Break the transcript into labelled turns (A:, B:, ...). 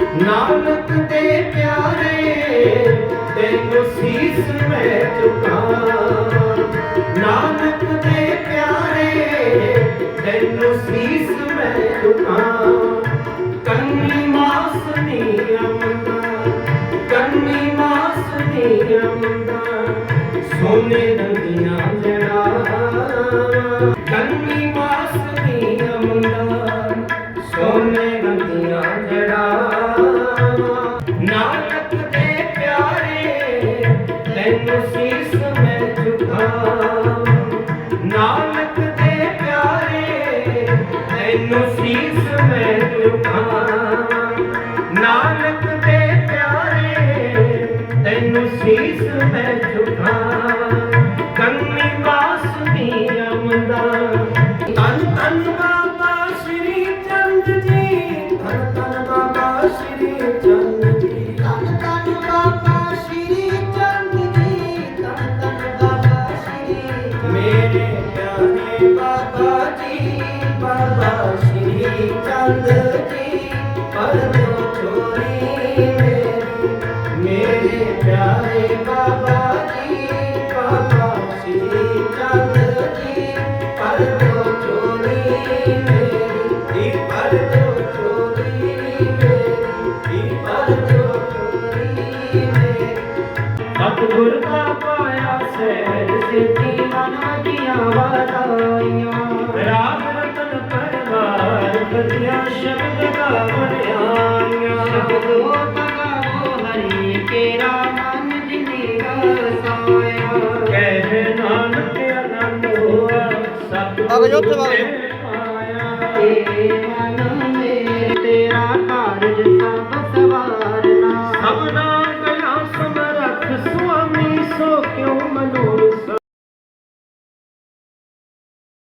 A: ਨਾਨਕ ਦੇ ਪਿਆਰੇ, ਤੈਨੂੰ ਸੀਸ ਮੈਂ ਝੁਕਾਵਾਂ ਨਾਨਕ ਦੇ ਪਿਆਰੇ, ਤੈਨੂੰ ਸੀਸ ਮੈਂ ਝੁਕਾਵਾਂ ਕੰਨੀ ਮਾਸ ਨੀ ਕੰਨੀ ਮਾਸ ਨੀ ਸੋਨੇ ਰੰਗੀਆਂ ਜੜਾ ਨਾਨਕ ਦੇ ਪਿਆਰੇ, ਤੈਨੂੰ ਸੀਸ ਮੈਂ ਝੁਕਾਵਾਂ ਨਾਨਕ ਦੇ ਪਿਆਰੇ, ਤੈਨੂੰ ਸੀਸ ਮੈਂ ਝੁਕਾਵਾਂ ਨਾਨਕ ਦੇ ਪਿਆਰੇ, ਤੈਨੂੰ ਸੀਸ ਮੈਂ ਝੁਕਾਵਾਂ ਕੰਨੀ ਬਾਸ ਦੀ ਅਮਦਾ ਤਨ ਤਨ ਬਾਬਾ ਜੀ, ਬਾਬਾ ਸ਼੍ਰੀ ਚੰਦ ਜੀ, ਪਰਦੋ ਚੋਰੀ ਮੇਰੇ। ਪਿਆਰੇ ਬਾਬਾ ਜੀ, ਬਾਬਾ ਸ਼੍ਰੀ ਚੰਦ ਜੀ, ਪਰਦੋ ਚੋਰੀ ਮੇਰੀ। ਪਰਦੋ ਚੋਰੀ ਮੇਰੀ ਪਰਦੋ ਚੋਰੀ ਮੇਰੀ। ਸਤਿਗੁਰ ਦਾ ਪਾਇਆ ਸਹਿਜ ਸਿੱਧੀ ਮਨ ਰਾਮ ਰਤਨ ਪਰਵਾਰ ਵਧੀਆ ਸ਼ਬਦ ਗਾਵਣ ਆਈਆਂ
B: ਸ਼ਬਦੋ ਬਗਾਵੋ ਹਰੀ ਕੇਰਾ ਮਨ ਜਿਨੀ ਵਸਾਇਆ
A: ਕਹਿ ਨਾਨਕ ਆਨੰਦ ਹੋਆ ਸਤਿਗੁਰ
C: ਵਗ ਜਾਓ ਉੱਥੇ ਵਗ
B: ਤੇ ਮਨ ਮੇ ਤੇਰਾ ਕਾਰਜ ਸਭ ਸਵਾਰਨਾ
A: ਸਭਨਾ ਕਲਾ ਸਮਰੱਥ ਸੁਆਮੀ, ਸੋ ਕਿਉ ਮਨੋ